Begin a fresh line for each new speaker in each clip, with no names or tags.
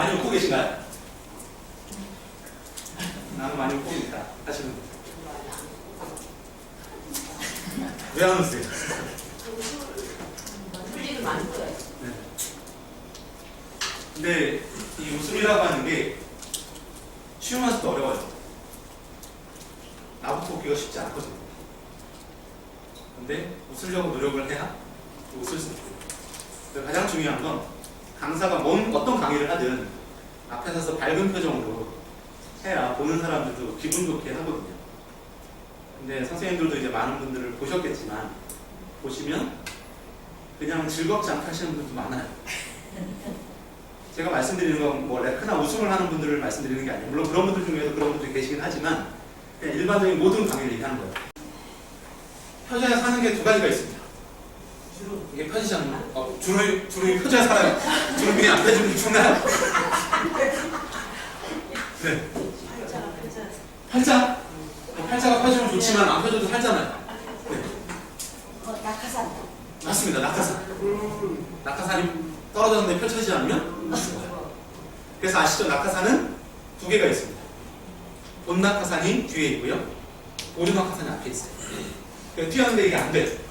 많이 웃고 계신가요? 나는 많이 웃고 있다 하시는 분. 왜안 웃으세요?
풀리도 많고요.
네. 근데 이 웃음이라고 하는 게 쉬우면서도 어려워요. 나부터 웃기가 쉽지 않거든요. 근데 웃으려고 노력을 해야 웃을 수 있고. 가장 중요한 건 강사가 뭔 어떤 강의를 하든 앞에 서서 밝은 표정으로 해야 보는 사람들도 기분 좋게 하거든요. 근데 선생님들도 이제 많은 분들을 보셨겠지만 보시면 그냥 즐겁지 않게 하시는 분들도 많아요. 제가 말씀드리는 건 뭐 레크나 웃음을 하는 분들을 말씀드리는 게 아니에요. 물론 그런 분들 중에도 그런 분들이 계시긴 하지만 일반적인 모든 강의를 얘기하는 거예요. 표정에 사는 게 두 가지가 있습니다. 이게 거. 어, 주름이, 주름이 표정에 살아요. 주름이 안 펴지면 죽나요? 네. 팔자? 어, 팔자가 펴지면 좋지만 안 펴져도 살잖아요. 네.
어, 낙하산.
맞습니다. 낙하산. 낙하산이 떨어졌는데 펼쳐지지 않으면 죽어요. 그래서 아시죠? 낙하산은 두 개가 있습니다. 본 낙하산이 뒤에 있고요. 오류 낙하산이 앞에 있어요. 그러니까 뛰었는데 이게 안 돼. 본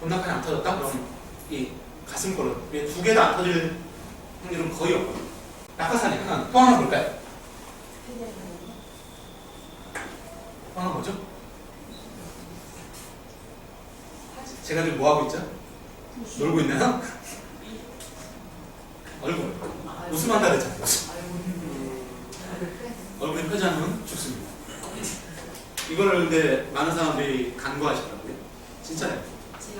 낙하산이 안 터졌다? 그럼 이 가슴 거는 두개 다 안 터질 확률은 거의 없거든요. 낙하산이 하나, 또 하나 볼까요? 또 하나 뭐죠? 제가 지금 뭐 하고 있죠? 놀고 있나요? 얼굴. 웃음한다 그랬잖아요. 얼굴이 펴지면 죽습니다. 이거를 근데 많은 사람들이 간과하시더라고요. 진짜요.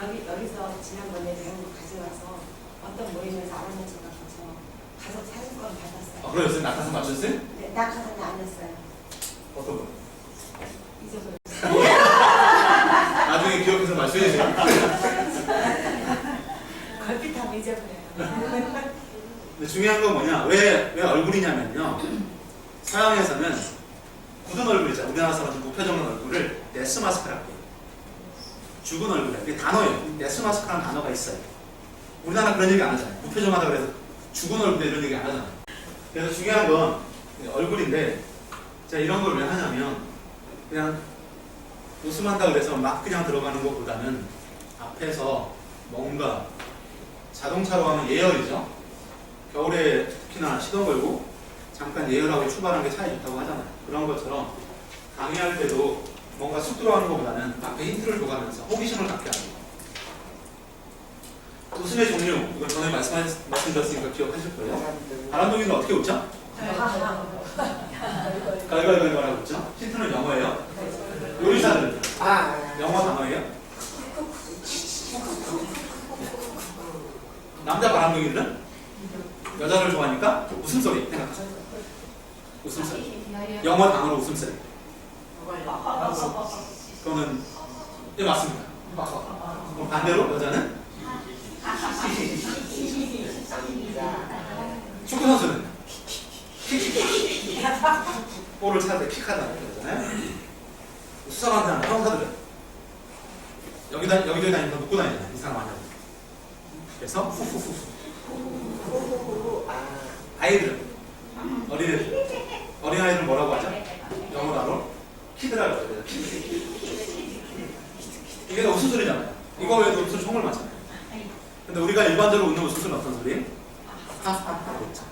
여기, 여기서 지난번에 배운 거 가져가서 어떤 모임에서 알아맞혀가지고 가서 사진권
아,
받았어요.
그러셨어요? 낙하산 맞췄어요?
네, 낙하산이 아니었어요.
어떤 분?
잊어버렸어요.
나중에 기억해서 말씀해 주세요.
걸핏하면 잊어버려요.
근데 중요한 건 뭐냐? 왜, 왜 얼굴이냐면요. 서양에서는 굳은 얼굴 있잖아요. 우리나라 사람들 무표정한 얼굴을 데스 마스크라고. 죽은 얼굴이에요. 이게 단어예요. 데스 마스크라는 단어가 있어요. 우리나라 그런 얘기 안 하잖아요. 무표정하다 그래서 죽은 얼굴 이런 얘기 안 하잖아요. 그래서 중요한 건 얼굴인데 제가 이런 걸 왜 하냐면 그냥 웃음한다 그래서 막 그냥 들어가는 것보다는 앞에서 뭔가 자동차로 하면 예열이죠. 겨울에 특히나 시동 걸고 잠깐 예열하고 출발하는 게 차이 좋다고 하잖아요. 그런 것처럼 강의할 때도 뭔가 쑥 들어가는 것보다는 앞에 힌트를 줘가면서 호기심을 갖게 하는 거. 웃음의 종류, 이건 전에 말씀, 말씀드렸으니까 기억하실 거예요. 바람둥이는 어떻게 웃죠? 갈갈갈갈하고 웃죠? 힌트는 영어예요. 요리사들
아,
영어 단어예요? 남자 바람둥이들은 여자를 좋아하니까 웃음소리 생각하세요. 웃음소리. 영어 단어로 웃음소리. 그거는 예 맞습니다. 그럼 반대로 여자는 축구 선수는 볼을 찰때 킥하다는 거잖아요. 수상한 사람 형사들은 여기다 여기저기 다니면서 묶고 다니잖아요. 이 사람 아니야. 그래서 후후후
아,
아이들은 어린애들 어린 아이들은 뭐라고 하죠? 영어 단어로 키드라고 해요. 이게 다 웃음 소리잖아요. 이거 외에도 웃음 소리 정말 많잖아요. 근데 우리가 일반적으로 웃는 웃음 소리는 어떤 소리예요? 하하하 그렇죠.